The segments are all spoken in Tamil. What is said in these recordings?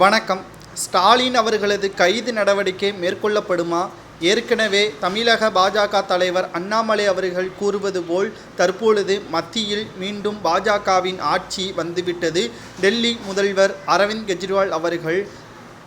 வணக்கம். ஸ்டாலின் அவர்களது கைது நடவடிக்கை மேற்கொள்ளப்படுமா? ஏற்கனவே தமிழக பாஜக தலைவர் அண்ணாமலை அவர்கள் கூறுவது போல் தற்பொழுது மத்தியில் மீண்டும் பாஜகவின் ஆட்சி வந்துவிட்டது. டெல்லி முதல்வர் அரவிந்த் கெஜ்ரிவால் அவர்கள்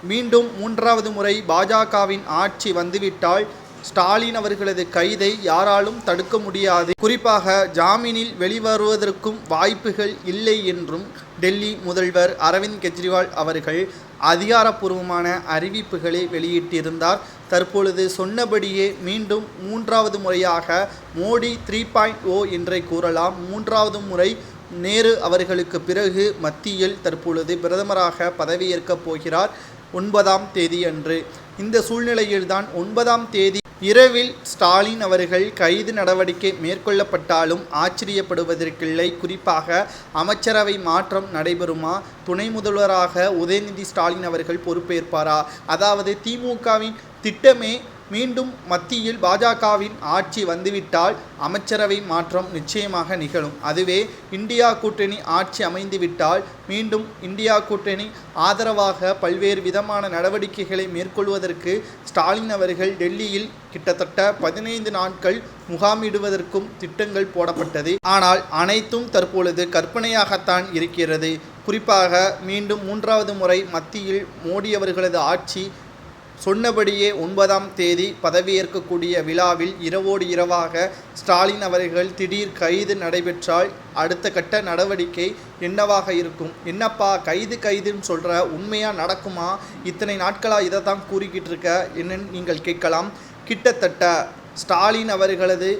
மீண்டும் மூன்றாவது முறை பாஜகவின் ஆட்சி வந்துவிட்டால் ஸ்டாலின் அவர்களது கைதை யாராலும் தடுக்க முடியாது. குறிப்பாக ஜாமீனில் வெளிவருவதற்கும் வாய்ப்புகள் இல்லை என்றும் டெல்லி முதல்வர் அரவிந்த் கெஜ்ரிவால் அவர்கள் அதிகாரப்பூர்வமான அறிவிப்புகளை வெளியிட்டிருந்தார். தற்பொழுது சொன்னபடியே மீண்டும் மூன்றாவது முறையாக மோடி த்ரீ பாயிண்ட் ஓ என்றே கூறலாம். மூன்றாவது முறை நேரு அவர்களுக்கு பிறகு மத்தியில் தற்பொழுது பிரதமராக பதவியேற்கப் போகிறார். ஒன்பதாம் தேதி அன்று இந்த சூழ்நிலையில்தான் ஒன்பதாம் தேதி இரவில் ஸ்டாலின் அவர்கள் கைது நடவடிக்கை மேற்கொள்ளப்பட்டாலும் ஆச்சரியப்படுவதற்கில்லை. குறிப்பாக அமைச்சரவை மாற்றம் நடைபெறுமா? துணை முதல்வராக உதயநிதி ஸ்டாலின் அவர்கள் பொறுப்பேற்பாரா? அதாவது திமுகவின் திட்டமே மீண்டும் மத்தியில் பாஜகவின் ஆட்சி வந்துவிட்டால் அமைச்சரவை மாற்றம் நிச்சயமாக நிகழும். அதுவே இந்தியா கூட்டணி ஆட்சி அமைந்துவிட்டால் மீண்டும் இந்தியா கூட்டணி ஆதரவாக பல்வேறு விதமான நடவடிக்கைகளை மேற்கொள்வதற்கு ஸ்டாலின் அவர்கள் டெல்லியில் கிட்டத்தட்ட பதினைந்து நாட்கள் முகாமிடுவதற்கும் திட்டங்கள் போடப்பட்டது. ஆனால் அனைத்தும் தற்பொழுது கற்பனையாகத்தான் இருக்கிறது. குறிப்பாக மீண்டும் மூன்றாவது முறை மத்தியில் மோடி அவர்களது ஆட்சி சொன்னபடியே ஒன்பதாம் தேதி பதவியேற்கக்கூடிய விழாவில் இரவோடு இரவாக ஸ்டாலின் அவர்கள் திடீர் கைது நடைபெற்றால் அடுத்த கட்ட நடவடிக்கை என்னவாக இருக்கும்? என்னப்பா கைது கைதுன்னு சொல்கிற உண்மையாக நடக்குமா? இத்தனை நாட்களாக இதை தான் கூறிக்கிட்டு இருக்க? என்னன்னு நீங்கள் கேட்கலாம். கிட்டத்தட்ட ஸ்டாலின் அவர்களது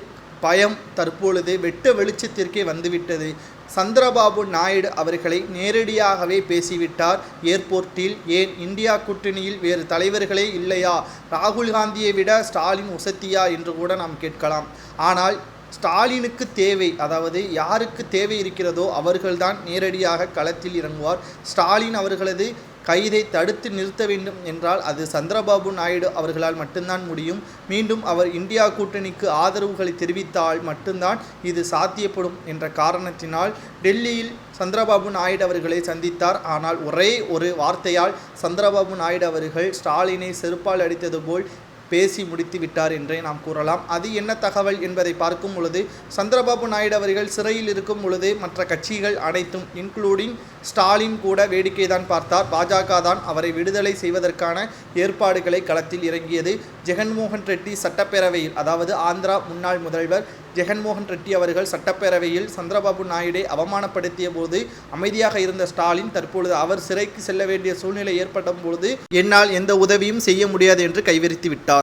பயம் தற்பொழுது வெட்ட வெளிச்சத்திற்கே வந்துவிட்டது. சந்திரபாபு நாயுடு அவர்களை நேரடியாகவே பேசிவிட்டார். ஏர்போர்ட்டில் ஏன் இந்தியா கூட்டணியில் வேறு தலைவர்களே இல்லையா? ராகுல் காந்தியை விட ஸ்டாலின் உசத்தியா என்று கூட நாம் கேட்கலாம். ஆனால் ஸ்டாலினுக்கு தேவை அதாவது யாருக்கு தேவை இருக்கிறதோ அவர்கள்தான் நேரடியாக களத்தில் இறங்குவார். ஸ்டாலின் அவர்களது கைதை தடுத்து நிறுத்த வேண்டும் என்றால் அது சந்திரபாபு நாயுடு அவர்களால் மட்டும்தான் முடியும். மீண்டும் அவர் இந்தியா கூட்டணிக்கு ஆதரவுகளை தெரிவித்தால் மட்டும்தான் இது சாத்தியப்படும் என்ற காரணத்தினால் டெல்லியில் சந்திரபாபு நாயுடு அவர்களை சந்தித்தார். ஆனால் ஒரே ஒரு வார்த்தையால் சந்திரபாபு நாயுடு அவர்கள் ஸ்டாலினை செருப்பால் அடித்தது போல் பேசி முடித்து விட்டார் என்றே நாம் கூறலாம். அது என்ன தகவல் என்பதை பார்க்கும் பொழுது சந்திரபாபு நாயுடு அவர்கள் சிறையில் இருக்கும் பொழுது மற்ற கட்சிகள் அனைத்தும் இன்க்ளூடிங் ஸ்டாலின் கூட வேடிக்கை தான் பார்த்தார். பாஜக தான் அவரை விடுதலை செய்வதற்கான ஏற்பாடுகளை களத்தில் இறங்கியது. ஜெகன்மோகன் ரெட்டி சட்டப்பேரவையில் அதாவது ஆந்திரா முன்னாள் முதல்வர் ஜெகன்மோகன் ரெட்டி அவர்கள் சட்டப்பேரவையில் சந்திரபாபு நாயுடை அவமானப்படுத்திய போது அமைதியாக இருந்த ஸ்டாலின் தற்பொழுது அவர் சிறைக்கு செல்ல வேண்டிய சூழ்நிலை ஏற்பட்ட பொழுது என்னால் எந்த உதவியும் செய்ய முடியாது என்று கைவிரித்து விட்டார்.